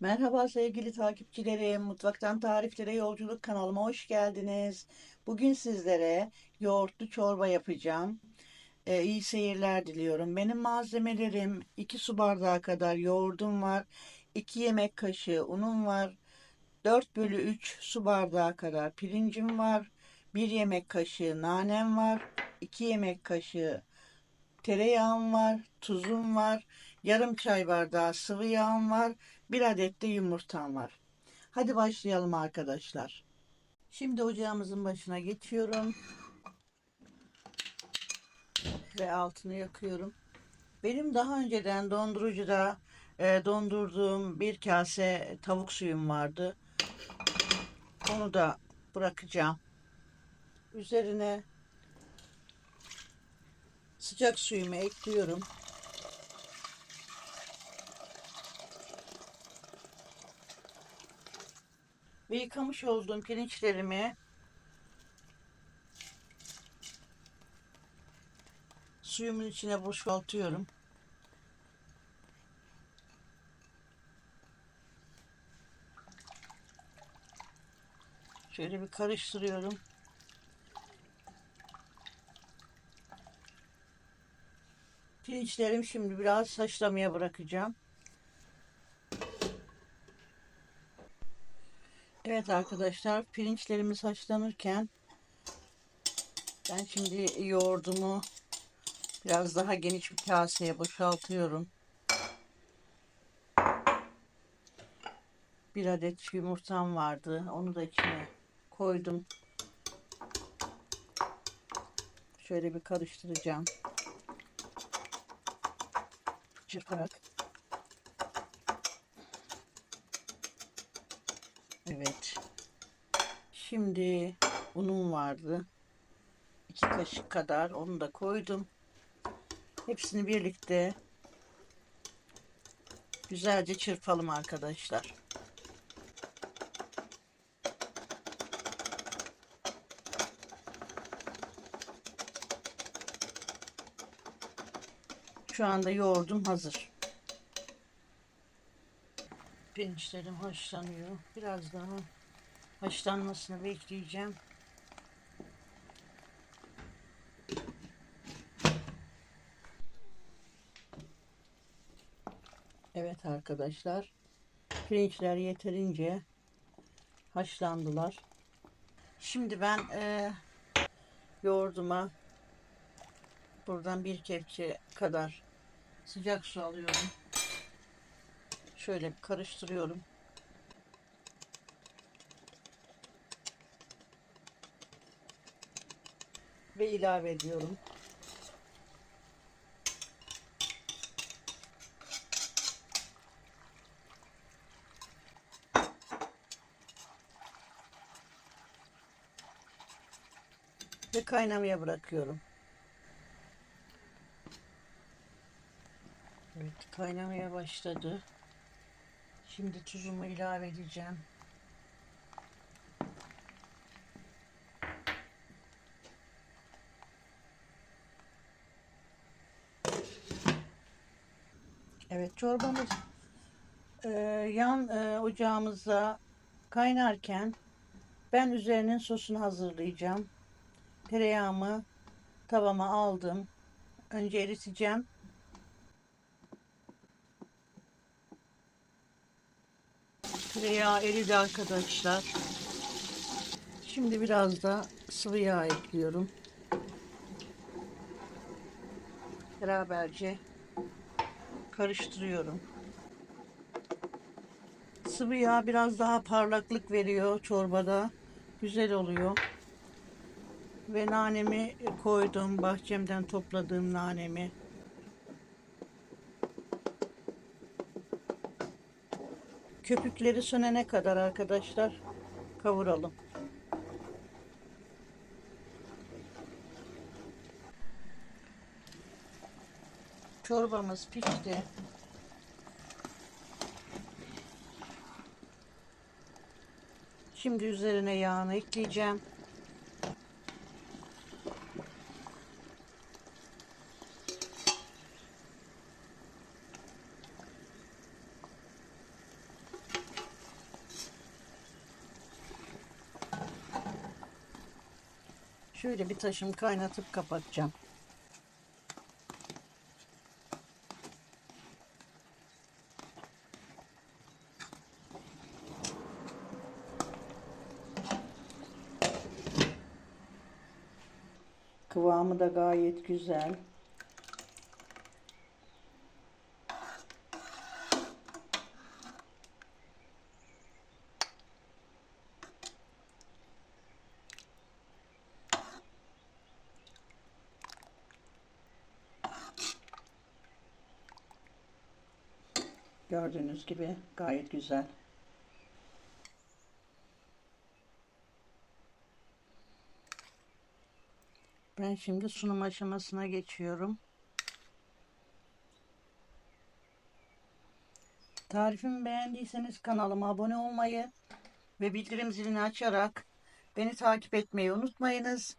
Merhaba sevgili takipçilerim. Mutfaktan Tariflere Yolculuk kanalıma hoş geldiniz. Bugün sizlere yoğurtlu çorba yapacağım. Ee, iyi seyirler diliyorum. Benim malzemelerim 2 su bardağı kadar yoğurdum var. 2 yemek kaşığı unum var. 4 bölü 3 su bardağı kadar pirincim var. 1 yemek kaşığı nanem var. 2 yemek kaşığı tereyağım var. Tuzum var. Yarım çay bardağı sıvı yağım var. Bir adet de yumurtam var. Hadi başlayalım arkadaşlar. Şimdi ocağımızın başına geçiyorum. Ve altını yakıyorum. Benim daha önceden dondurucuda e, dondurduğum bir kase tavuk suyum vardı. Onu da bırakacağım. Üzerine sıcak suyumu ekliyorum. Ve yıkamış olduğum pirinçlerimi suyumun içine boşaltıyorum. Şöyle bir karıştırıyorum. Pirinçlerim şimdi biraz haşlamaya bırakacağım. Evet arkadaşlar pirinçlerimiz haşlanırken ben şimdi yoğurdumu biraz daha geniş bir kaseye boşaltıyorum. Bir adet yumurtam vardı. Onu da içine koydum. Şöyle bir karıştıracağım. Çırparak. Evet. Şimdi unum vardı. İki kaşık kadar onu da koydum. Hepsini birlikte güzelce çırpalım arkadaşlar. Şu anda yoğurdum hazır. Pirinçlerim haşlanıyor. Biraz daha haşlanmasını bekleyeceğim. Evet arkadaşlar. Pirinçler yeterince haşlandılar. Şimdi ben e, yoğurduma buradan bir kepçe kadar sıcak su alıyorum. Şöyle karıştırıyorum. Ve ilave ediyorum. Ve kaynamaya bırakıyorum. Evet kaynamaya başladı. Şimdi tuzumu ilave edeceğim. Evet çorbamız e, yan e, ocağımızda kaynarken ben üzerinin sosunu hazırlayacağım. Tereyağımı tavama aldım. Önce eriteceğim. Tereyağı eridi arkadaşlar. Şimdi biraz da sıvı yağ ekliyorum. Beraberce karıştırıyorum. Sıvı yağ biraz daha parlaklık veriyor çorbada. Güzel oluyor. Ve nanemi koydum. Bahçemden topladığım nanemi. Köpükleri sönene kadar arkadaşlar kavuralım. Çorbamız pişti. Şimdi üzerine yağını ekleyeceğim. Şöyle bir taşım kaynatıp kapatacağım. Kıvamı da gayet güzel. Gördüğünüz gibi gayet güzel. Ben şimdi sunum aşamasına geçiyorum. Tarifimi beğendiyseniz kanalıma abone olmayı ve bildirim zilini açarak beni takip etmeyi unutmayınız.